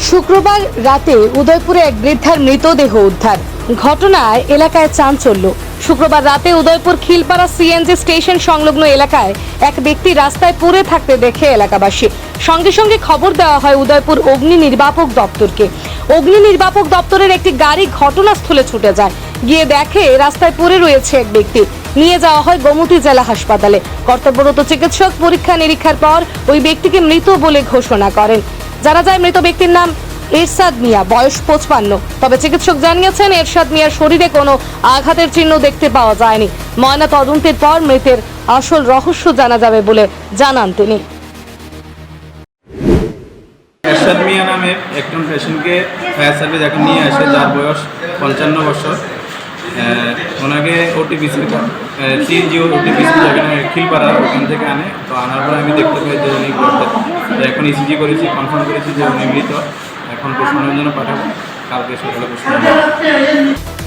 শুক্রবার রাতে উদয়পুরে এক বৃদ্ধার মৃতদেহ উদ্ধার। ঘটনায় এলাকায় চাঞ্চল্য। শুক্রবার রাতে উদয়পুর খিলপাড়া সিএনজি স্টেশন সংলগ্ন এলাকায় এক ব্যক্তি রাস্তায় পড়ে থাকতে দেখে এলাকাবাসী। সঙ্গে সঙ্গে খবর দেওয়া হয় উদয়পুর অগ্নি নির্বাপক দপ্তরকে। অগ্নি নির্বাপক দপ্তরের একটি গাড়ি ঘটনাস্থলে ছুটে যায়। গিয়ে দেখে রাস্তায় পড়ে রয়েছে এক ব্যক্তি। নিয়ে যাওয়া হয় গোমতী জেলা হাসপাতালে। কর্তব্যরত চিকিৎসক পরীক্ষা নিরীক্ষার পর ওই ব্যক্তিকে মৃত বলে ঘোষণা করেন। জানা যায় মৃত ব্যক্তির নাম এরশাদ মিয়া, বয়স পঁচপান্ন। তবে চিকিৎসক জানিয়েছেন, এরশাদ মিয়ার শরীরে কোনো আঘাতের চিহ্ন দেখতে পাওয়া যায়নি। ময়না তদন্তের পর মৃতের আসল রহস্য জানা যাবে বলে জানান তিনি। এরশাদ মিয়া নামের একজন পেশেন্টকে ফায়ার সার্ভিস এখন নিয়ে আসে, যার বয়স পঞ্চান্ন বছর। ওনাকে ওটিপিসির সিএনজি ওটিপিসি যেখানে খিলপাড়া ওখান থেকে আনে। তো আনার পরে আমি দেখতে পাই যে উনি এখন ইসিজি করেছি কনফার্ম করেছি যে উনি মৃত। এখন প্রশ্নের জন্য পাঠাবো। কালকে সকালে পোস্টমর্টম